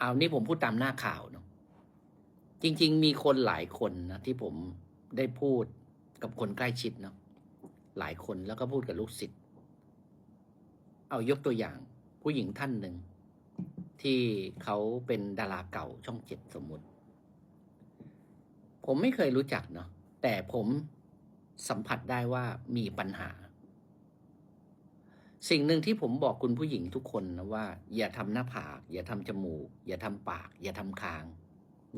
เอานี่ผมพูดตามหน้าข่าวเนาะจริง ๆ มีคนหลายคนนะที่ผมได้พูดกับคนใกล้ชิดเนาะหลายคนแล้วก็พูดกับลูกศิษย์เอายกตัวอย่างผู้หญิงท่านหนึ่ง ที่เขาเป็นดาราเก่าช่องเจ็ดสมมติ ผมไม่เคยรู้จักเนาะแต่ผมสัมผัสได้ว่ามีปัญหา สิ่งหนึ่งที่ผมบอกคุณผู้หญิงทุกคนนะว่า อย่าทำหน้าผาก อย่าทำจมูก อย่าทำปาก อย่าทำคาง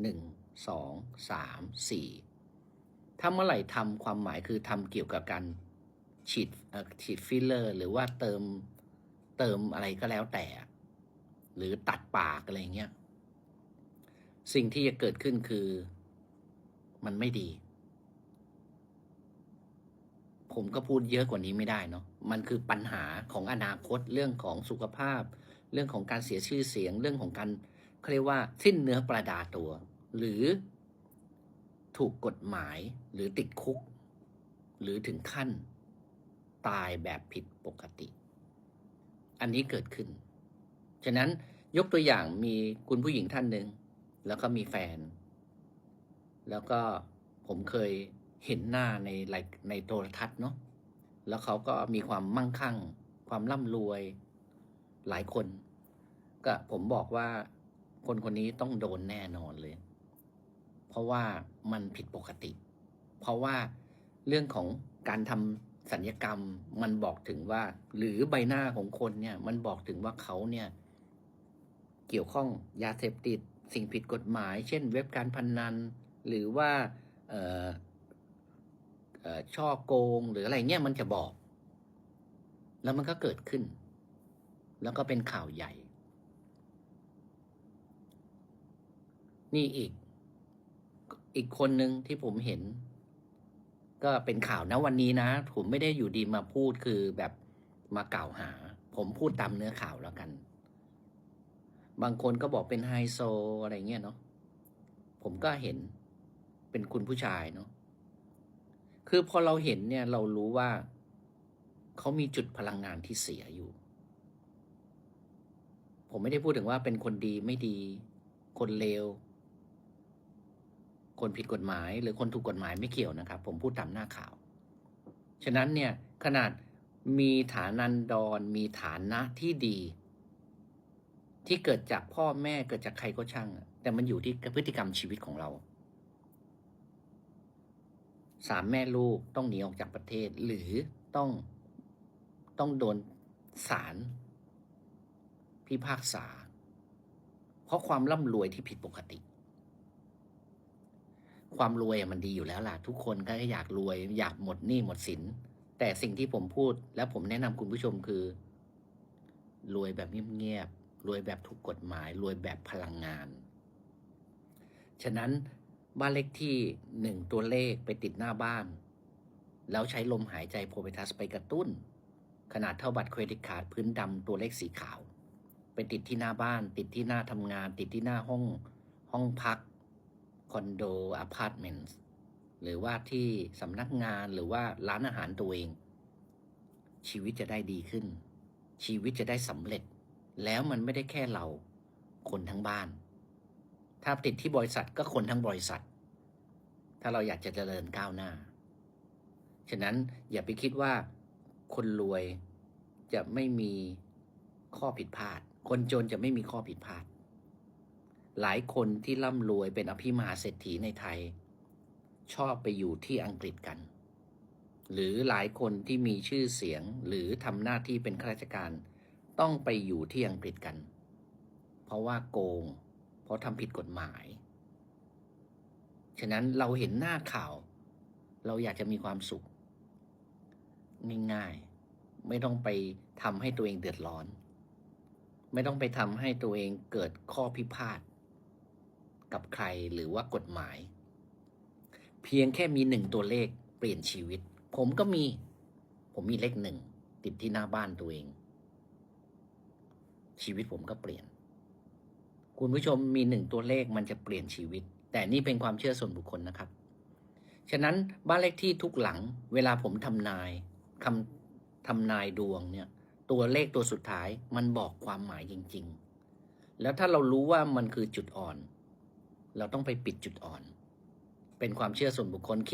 หนึ่งสองสามสี่ถ้าเมื่อไหร่ทำความหมายคือทำเกี่ยวกับการฉีดฉีดฟิลเลอร์ หรือว่าเติมเติมอะไรก็แล้วแต่ หรือตัดปากอะไรเงี้ย สิ่งที่จะเกิดขึ้นคือมันไม่ดี ผมก็พูดเยอะกว่านี้ไม่ได้เนาะมันคือปัญหาของอนาคตเรื่องของสุขภาพ เรื่องของการเสียชื่อเสียง เรื่องของการเขาเรียกว่าสิ้นเนื้อประดาตัว หรือถูกกฎหมายหรือติดคุก หรือถึงขั้นตายแบบผิดปกติ อันนี้เกิดขึ้น ฉะนั้นยกตัวอย่างมีคุณผู้หญิงท่านหนึ่งแล้วก็มีแฟน แล้วก็ผมเคย เห็นหน้าในในโทรทัศน์เนาะแล้วเขาก็มีความมั่งคั่ง ความร่ำรวยหลายคน ก็ผมบอกว่าคนคนนี้ต้องโดนแน่นอนเลย เพราะว่ามันผิดปกติ เพราะว่าเรื่องของการทำสัญญกรรมมันบอกถึงว่า หรือใบหน้าของคนเนี่ย มันบอกถึงว่าเขาเนี่ย เกี่ยวข้องยาเสพติด สิ่งผิดกฎหมาย เช่น เว็บการพนนัน หรือว่า ช่อโกงหรืออะไรเงี้ยมันจะบอก แล้วมันก็เกิดขึ้น แล้วก็เป็นข่าวใหญ่ นี่อีก อีกคนหนึ่งที่ผมเห็น ก็เป็นข่าวนะวันนี้นะ ผมไม่ได้อยู่ดีมาพูดคือแบบมากล่าวหา ผมพูดตามเนื้อข่าวแล้วกัน บางคนก็บอกเป็นไฮโซอะไรเงี้ยเนาะผมก็เห็นเป็นคุณผู้ชายเนาะ คือพอเราเห็นเนี่ยเรารู้ว่าเขามีจุดพลังงานที่เสียอยู่ ผมไม่ได้พูดถึงว่าเป็นคนดีไม่ดี คนเลว คนผิดกฎหมาย หรือคนถูกกฎหมายไม่เกี่ยวนะครับ ผมพูดตามหน้าข่าว ฉะนั้นเนี่ยขนาดมีฐานันดรมีฐานะที่ดี ที่เกิดจากพ่อแม่เกิดจากใครก็ช่าง แต่มันอยู่ที่พฤติกรรมชีวิตของเรา สามแม่ลูกต้องหนีออกจากประเทศ หรือต้องต้องโดนศาลพิพากษา เพราะความร่ำรวยที่ผิดปกติ ความรวยมันดีอยู่แล้วล่ะ ทุกคนก็อยากรวยอยากหมดหนี้หมดสิน แต่สิ่งที่ผมพูด และผมแนะนำคุณผู้ชมคือ รวยแบบเงียบๆรวยแบบถูกกฎหมาย รวยแบบพลังงาน ฉะนั้น บ้านเลขที่หนึ่งตัวเลขไปติดหน้าบ้าน แล้วใช้ลมหายใจโพเบทัสไปกระตุ้น ขนาดเท่าบัตรเครดิตการ์ดพื้นดำตัวเลขสีขาว ไปติดที่หน้าบ้าน ติดที่หน้าทำงาน ติดที่หน้าห้องห้องพักคอนโดอพาร์ตเมนต์หรือว่าที่สำนักงานหรือว่าร้านอาหารตัวเอง ชีวิตจะได้ดีขึ้น ชีวิตจะได้สำเร็จ แล้วมันไม่ได้แค่เรา คนทั้งบ้าน ถ้าติดที่บริษัทก็คนทั้งบริษัท ถ้าเราอยากจะเจริญก้าวหน้า ฉะนั้นอย่าไปคิดว่าคนรวยจะไม่มีข้อผิดพลาด คนจนจะไม่มีข้อผิดพลาด หลายคนที่ร่ำรวยเป็นอภิมหาเศรษฐีในไทย ชอบไปอยู่ที่อังกฤษกัน หรือหลายคนที่มีชื่อเสียงหรือทำหน้าที่เป็นข้าราชการ ต้องไปอยู่ที่อังกฤษกัน เพราะว่าโกง ราะทำผิดกฎหมาย ฉะนั้นเราเห็นหน้าข่าว เราอยากจะมีความสุข ง่ายๆ ไม่ต้องไปทำให้ตัวเองเดือดร้อน ไม่ต้องไปทำให้ตัวเองเกิดข้อพิพาทกับใครหรือว่ากฎหมาย เพียงแค่มีหนึ่งตัวเลขเปลี่ยนชีวิต ผมก็มี ผมมีเลขหนึ่งติดที่หน้าบ้านตัวเอง ชีวิตผมก็เปลี่ยน คุณผู้ชมมีหนึ่งตัวเลขมันจะเปลี่ยนชีวิต แต่นี่เป็นความเชื่อส่วนบุคคลนะครับ ฉะนั้นบ้านเลขที่ทุกหลังเวลาผมทำนายคำทำนายดวงเนี่ย ตัวเลขตัวสุดท้ายมันบอกความหมายจริง ๆ แล้วถ้าเรารู้ว่ามันคือจุดอ่อน เราต้องไปปิดจุดอ่อน เป็นความเชื่อส่วนบุคคลเขียน